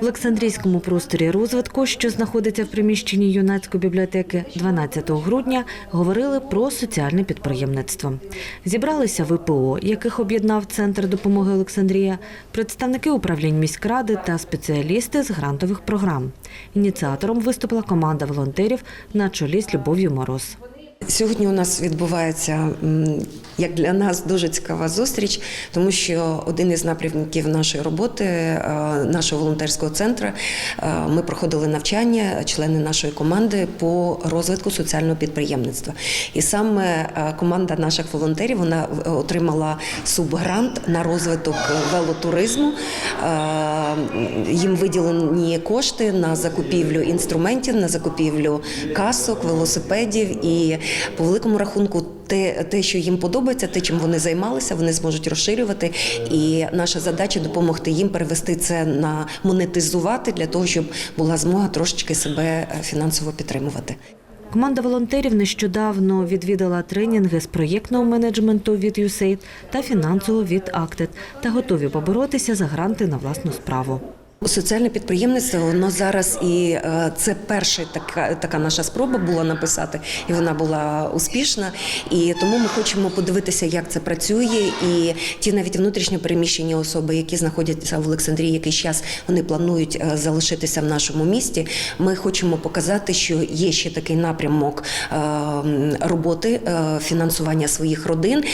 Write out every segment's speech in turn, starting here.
В Олександрійському просторі розвитку, що знаходиться в приміщенні юнацької бібліотеки, 12 грудня говорили про соціальне підприємництво. Зібралися ВПО, яких об'єднав Центр допомоги Олександрія, представники управлінь міськради та спеціалісти з грантових програм. Ініціатором виступила команда волонтерів на чолі з Любов'ю Мороз. Сьогодні у нас відбувається як для нас дуже цікава зустріч, тому що один із напрямків нашої роботи, е, нашого волонтерського центру, е, ми проходили навчання, члени нашої команди по розвитку соціального підприємництва. І саме е, команда наших волонтерів вона отримала субгрант на розвиток велотуризму. Їм виділені кошти на закупівлю інструментів, на закупівлю касок, велосипедів і по великому рахунку. Те, те, що їм подобається, те, чим вони займалися, вони зможуть розширювати. І наша задача допомогти їм перевести це на монетизувати для того, щоб була змога трошечки себе е, фінансово підтримувати. Команда волонтерів нещодавно відвідала тренінги з проєктного менеджменту від USAID та фінансового від Acted та готові поборотися за гранти на власну справу. Соціальне підприємництво воно зараз і е, це перша така, така наша спроба була написати, і вона була успішна. І тому ми хочемо подивитися, як це працює. І ті навіть внутрішньо переміщені особи, які знаходяться в Олександрії, якийсь час вони планують е, залишитися в нашому місті. Ми хочемо показати, що є ще такий напрямок е, роботи, фінансування своїх родин.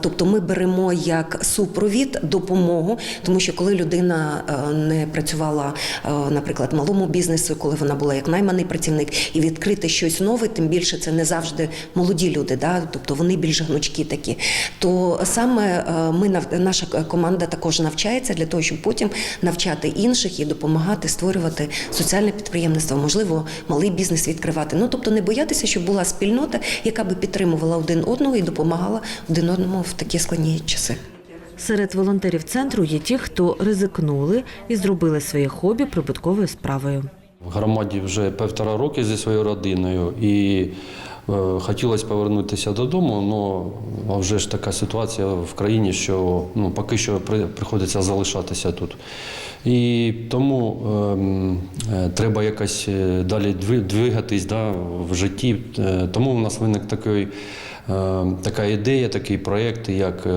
Тобто ми беремо як супровід допомогу, тому що коли людина е, працювала, е, наприклад, малому бізнесу, коли вона була як найманий працівник, і відкрити щось нове, тим більше це не завжди молоді люди, да? тобто вони більш гнучкі такі. То саме е, ми наша команда також навчається для того, щоб потім навчати інших і допомагати створювати соціальне підприємництво, можливо, малий бізнес відкривати. Ну тобто не боятися, щоб була спільнота, яка би підтримувала один одного і допомагала один одному в такі складні часи. Серед волонтерів центру є ті, хто ризикнули і зробили своє хобі прибутковою справою. В громаді вже півтора роки зі своєю родиною і е, хотілося повернутися додому, але вже ж така ситуація в країні, що ну, поки що приходиться залишатися тут. І тому ем, е, треба якось е, далі двигатись да, в житті. Е, тому у нас виник такий. Е, Така ідея, такий проєкт, як е,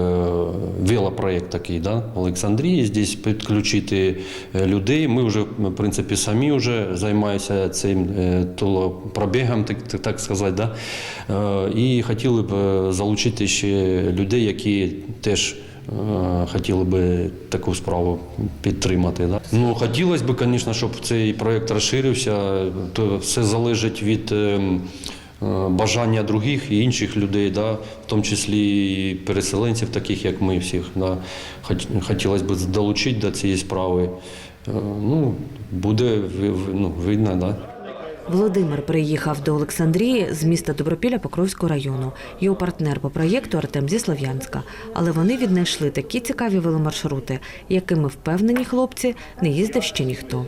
велопроєкт такий, да, Олександрії, здесь підключити е, людей. Ми вже, в принципі, самі вже займаємося цим толопробігом, так, так- сказати. Да? І хотіли б залучити ще людей, які теж хотіли би таку справу підтримати. Да? Ну, хотілося б, звісно, щоб цей проєкт розширився, то все залежить від. Е, Бажання других і інших людей, да, в тому числі і переселенців, таких як ми всіх. Да. Хотілося б долучити до цієї справи. Е, Ну, буде ну, видно, да. Володимир приїхав до Олександрії з міста Добропілля Покровського району. Його партнер по проєкту Артем зі Слов'янська. Але вони віднайшли такі цікаві веломаршрути, якими впевнені хлопці не їздив ще ніхто.